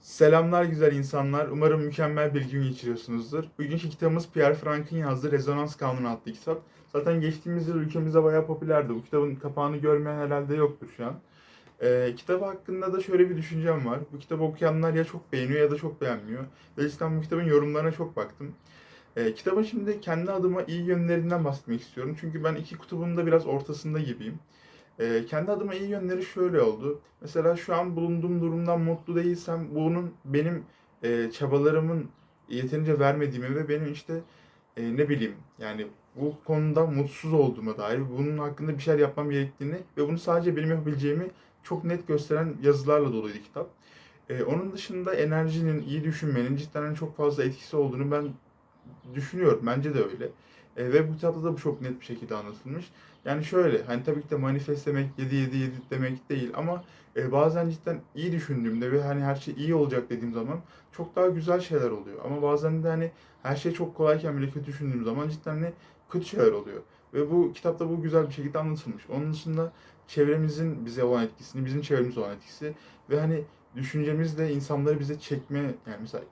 Selamlar güzel insanlar. Umarım mükemmel bir gün geçiriyorsunuzdur. Bugünkü kitabımız Pierre Frank'ın yazdığı Rezonans Kanunu adlı kitap. Zaten geçtiğimiz yıl ülkemizde bayağı popülerdi. Bu kitabın kapağını görmeyen herhalde yoktur şu an. Ee, kitabı hakkında da şöyle bir düşüncem var. Bu kitabı okuyanlar ya çok beğeniyor ya da çok beğenmiyor. Ve cidden bu kitabın yorumlarına çok baktım. Ee, kitabın şimdi kendi adıma iyi yönlerinden bahsetmek istiyorum. Çünkü ben iki kutubun da biraz ortasında gibiyim. Ee, kendi adıma iyi yönleri şöyle oldu. Mesela şu an bulunduğum durumdan mutlu değilsem bunun benim e, çabalarımın yeterince vermediğimi ve benim işte e, ne bileyim yani bu konuda mutsuz olduğuma dair bunun hakkında bir şeyler yapmam gerektiğini ve bunu sadece benim yapabileceğimi çok net gösteren yazılarla doluydu kitap. E, onun dışında enerjinin, iyi düşünmenin cidden çok fazla etkisi olduğunu ben düşünüyorum. Bence de öyle. E, ve bu kitapta da bu çok net bir şekilde anlatılmış. Yani şöyle, hani tabii ki de manifest demek 7 7 7 demek değil ama e, bazen cidden iyi düşündüğümde ve hani her şey iyi olacak dediğim zaman çok daha güzel şeyler oluyor. Ama bazen de hani her şey çok kolayken bile kötü düşündüğüm zaman cidden hani kötü şeyler oluyor. Ve bu kitapta bu güzel bir şekilde anlatılmış. Onun dışında çevremizin bize olan etkisini, bizim çevremize olan etkisi ve hani düşüncemizle insanları bize çekme, yani mesela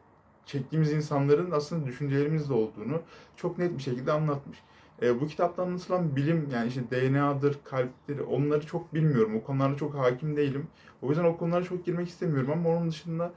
çektiğimiz insanların aslında düşüncelerimizle olduğunu çok net bir şekilde anlatmış. E, bu kitapta anlatılan bilim yani işte DNA'dır, kalptir onları çok bilmiyorum. O konularda çok hakim değilim. O yüzden o konulara çok girmek istemiyorum ama onun dışında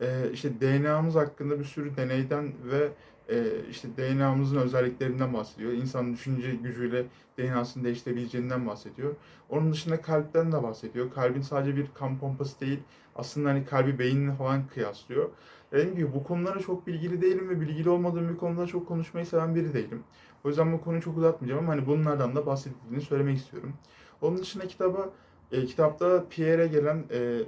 e, işte DNA'mız hakkında bir sürü deneyden ve e, işte DNA'mızın özelliklerinden bahsediyor. İnsanın düşünce gücüyle DNA'sını değiştirebileceğinden bahsediyor. Onun dışında kalpten de bahsediyor. Kalbin sadece bir kan pompası değil. Aslında hani kalbi beyinle falan kıyaslıyor. Dediğim gibi bu konulara çok bilgili değilim ve bilgili olmadığım bir konuda çok konuşmayı seven biri değilim. O yüzden bu konuyu çok uzatmayacağım ama hani bunlardan da bahsedildiğini söylemek istiyorum. Onun dışında kitaba, e, kitapta Pierre'e gelen, e,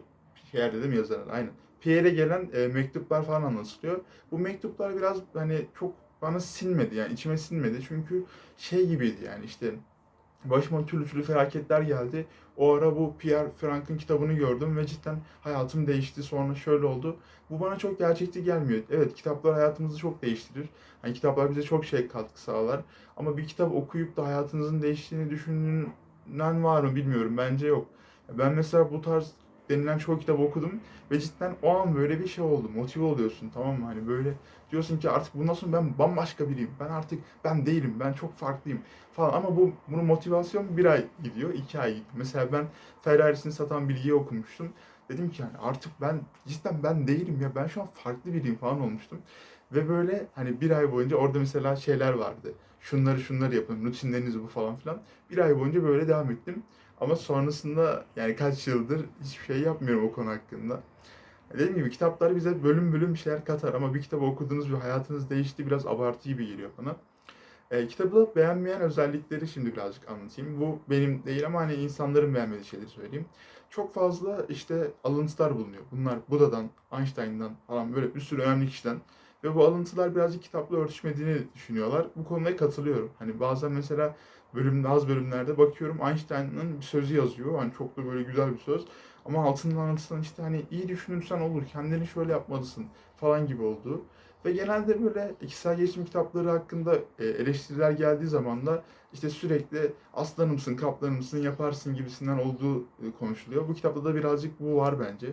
Pierre dedim yazarın aynen. Pierre'e gelen e, mektuplar falan anlatılıyor. Bu mektuplar biraz hani çok bana sinmedi yani içime sinmedi. Çünkü şey gibiydi yani işte başıma türlü türlü felaketler geldi. O ara bu Pierre Frank'ın kitabını gördüm ve cidden hayatım değişti. Sonra şöyle oldu. Bu bana çok gerçekçi gelmiyor. Evet kitaplar hayatımızı çok değiştirir. Hani kitaplar bize çok şey katkı sağlar. Ama bir kitap okuyup da hayatınızın değiştiğini düşünen var mı bilmiyorum. Bence yok. Ben mesela bu tarz denilen çoğu kitap okudum ve cidden o an böyle bir şey oldu. Motive oluyorsun tamam mı? Hani böyle diyorsun ki artık bundan sonra ben bambaşka biriyim. Ben artık ben değilim. Ben çok farklıyım falan. Ama bu bunun motivasyon bir ay gidiyor, iki ay gidiyor. Mesela ben Ferrari'sini satan bilgiyi okumuştum. Dedim ki yani artık ben cidden ben değilim ya. Ben şu an farklı biriyim falan olmuştum. Ve böyle hani bir ay boyunca orada mesela şeyler vardı. Şunları şunları yapın, rutinleriniz bu falan filan. Bir ay boyunca böyle devam ettim. Ama sonrasında yani kaç yıldır hiçbir şey yapmıyorum o konu hakkında. Dediğim gibi kitaplar bize bölüm bölüm bir şeyler katar ama bir kitabı okudunuz ve hayatınız değişti biraz abartı gibi geliyor bana. E, kitabı beğenmeyen özellikleri şimdi birazcık anlatayım. Bu benim değil ama hani insanların beğenmediği şeyleri söyleyeyim. Çok fazla işte alıntılar bulunuyor. Bunlar Buda'dan, Einstein'dan falan böyle bir sürü önemli kişiden. Ve bu alıntılar birazcık kitapla örtüşmediğini düşünüyorlar. Bu konuya katılıyorum. Hani bazen mesela bölümde az bölümlerde bakıyorum Einstein'ın bir sözü yazıyor. Hani çok da böyle güzel bir söz. Ama altından anlatılan işte hani iyi düşünürsen olur, kendini şöyle yapmalısın falan gibi olduğu. Ve genelde böyle kişisel gelişim kitapları hakkında e, eleştiriler geldiği zaman da işte sürekli aslanımsın, kaplanımsın, yaparsın gibisinden olduğu e, konuşuluyor. Bu kitapta da birazcık bu var bence.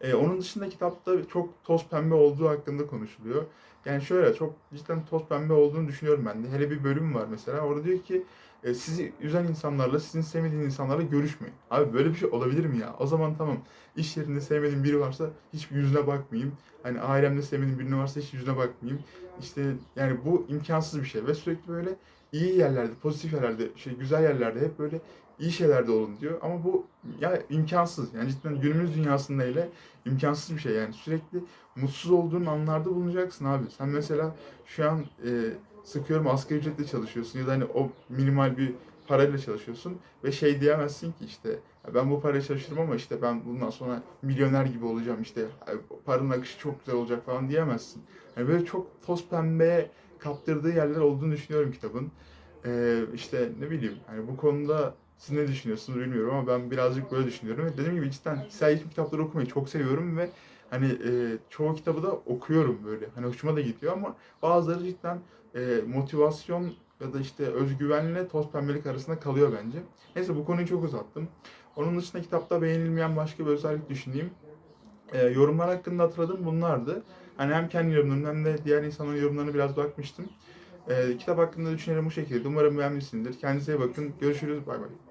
Ee, onun dışında kitapta çok toz pembe olduğu hakkında konuşuluyor. Yani şöyle çok cidden toz pembe olduğunu düşünüyorum ben de. Hele bir bölüm var mesela. Orada diyor ki e, sizi üzen insanlarla, sizin sevmediğiniz insanlarla görüşmeyin. Abi böyle bir şey olabilir mi ya? O zaman tamam. İş yerinde sevmediğim biri varsa hiç yüzüne bakmayayım. Hani ailemde sevmediğim birini varsa hiç yüzüne bakmayayım. İşte yani bu imkansız bir şey ve sürekli böyle iyi yerlerde, pozitif yerlerde, şey güzel yerlerde hep böyle iyi şeylerde olun diyor. Ama bu ya imkansız. Yani cidden günümüz dünyasında ile imkansız bir şey. Yani sürekli mutsuz olduğun anlarda bulunacaksın abi. Sen mesela şu an e, sıkıyorum asgari ücretle çalışıyorsun ya da hani o minimal bir parayla çalışıyorsun ve şey diyemezsin ki işte "Ya ben bu parayla çalışıyorum ama işte ben bundan sonra milyoner gibi olacağım işte "Ay, paranın akışı çok güzel olacak falan diyemezsin. Yani böyle çok toz pembeye kaptırdığı yerler olduğunu düşünüyorum kitabın. Ee, işte ne bileyim hani bu konuda siz ne düşünüyorsunuz bilmiyorum ama ben birazcık böyle düşünüyorum. Ve dediğim gibi cidden kişisel gelişim kitapları okumayı çok seviyorum ve hani e, çoğu kitabı da okuyorum böyle. Hani hoşuma da gidiyor ama bazıları cidden e, motivasyon ya da işte özgüvenle toz pembelik arasında kalıyor bence. Neyse bu konuyu çok uzattım. Onun dışında kitapta beğenilmeyen başka bir özellik düşüneyim. E, yorumlar hakkında hatırladığım bunlardı. Hani hem kendi yorumlarım hem de diğer insanların yorumlarına biraz bakmıştım. E, kitap hakkında düşüncelerim bu şekilde. Umarım beğenmişsinizdir. Kendinize bakın. Görüşürüz. Bay bay.